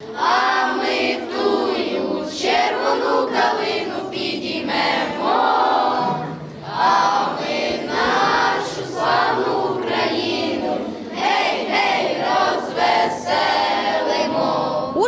Oh!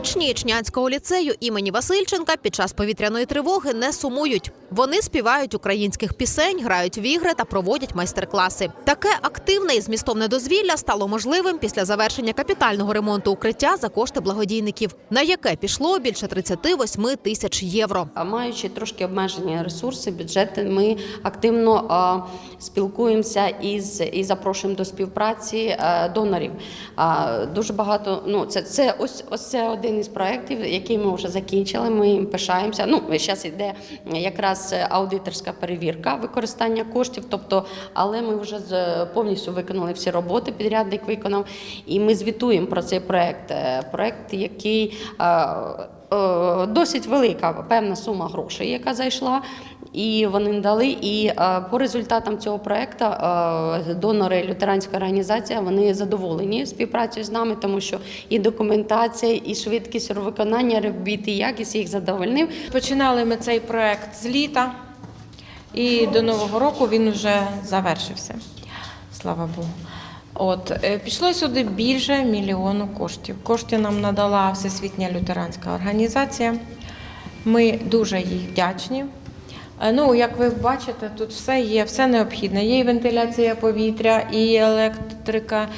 Учні Ічнянського ліцею імені Васильченка під час повітряної тривоги не сумують. Вони співають українських пісень, грають в ігри та проводять майстер-класи. Таке активне і змістовне дозвілля стало можливим після завершення капітального ремонту укриття за кошти благодійників, на яке пішло більше 38 тисяч євро. А Маючи трошки обмежені ресурси, бюджети, ми активно спілкуємося із і запрошуємо до співпраці а, донорів. Дуже багато. Ну це, це ось ось це один із проєктів, який ми вже закінчили. Ми їм пишаємося. Ну зараз йде якраз аудиторська перевірка використання коштів. Тобто, але ми вже повністю виконали всі роботи. Підрядник виконав, і ми звітуємо про цей проєкт. Е, Проєкт, який е, досить велика певна сума грошей, яка зайшла, і вони дали. І е, по результатам цього проекту е, донори лютеранська організація вони задоволені співпрацею з нами, тому що і документація, і швидкість виконання робіт, і якість їх задовольнив. Починали ми цей проект з літа, і до Нового року він вже завершився. Слава Богу. От е, пішло сюди більше мільйону коштів. Кошти нам надала Всесвітня лютеранська організація. Ми дуже їй вдячні. Е, Ну, як ви бачите, тут все є, все необхідне. Є і вентиляція повітря, і електрика,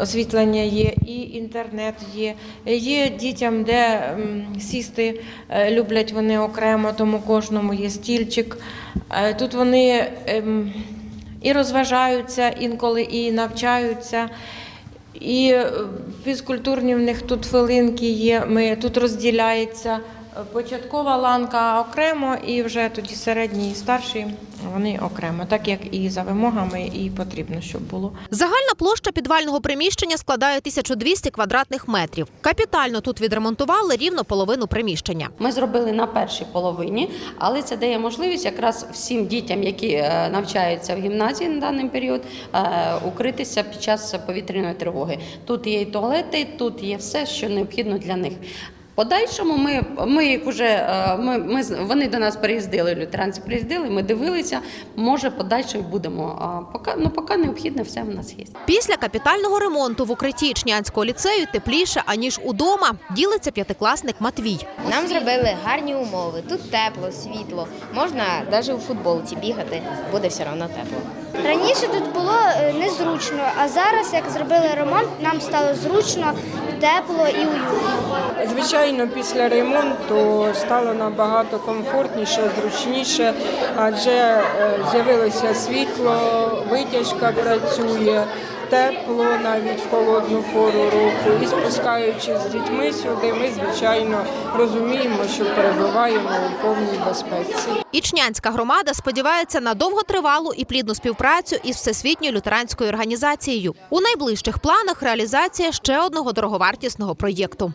освітлення є, і інтернет є. Є дітям, де сісти е, люблять вони окремо, тому кожному є стільчик. Е, Тут вони ем, і розважаються інколи, і навчаються. І фізкультурні в них тут хвилинки є. Ми тут розділяється початкова ланка окремо, і вже тоді середні і старші вони окремо, так як і за вимогами, і потрібно, щоб було. Загальна площа підвального приміщення складає 1200 квадратних метрів. Капітально тут відремонтували рівно половину приміщення. Ми зробили на першій половині, але це дає можливість якраз всім дітям, які е, навчаються в гімназії на даний період, е, укритися під час повітряної тривоги. Тут є і туалети, тут є все, що необхідно для них. Подальшому ми, ми їх вже е, ми, ми вони до нас приїздили, лютеранці приїздили. Ми дивилися. Може, подальше будемо. А поки ну поки необхідне все в нас є. Після капітального ремонту в укритті Ічнянського ліцею тепліше аніж удома. Ділиться п'ятикласник Матвій. Нам зробили гарні умови. Тут тепло, світло. Можна навіть у футболці бігати, буде все одно тепло. Раніше тут було е, незручно, а зараз, як зробили ремонт, нам стало зручно, тепло і уютно. Звичайно, після ремонту стало набагато комфортніше, зручніше, адже е, з'явилося світло, витяжка працює, тепло навіть в холодну пору року. І спускаючись з дітьми сюди, ми звичайно розуміємо, що перебуваємо у повній безпеці. Ічнянська громада сподівається на довготривалу і плідну співпрацю із всесвітньою лютеранською організацією. У найближчих планах реалізація ще одного дороговартісного проєкту.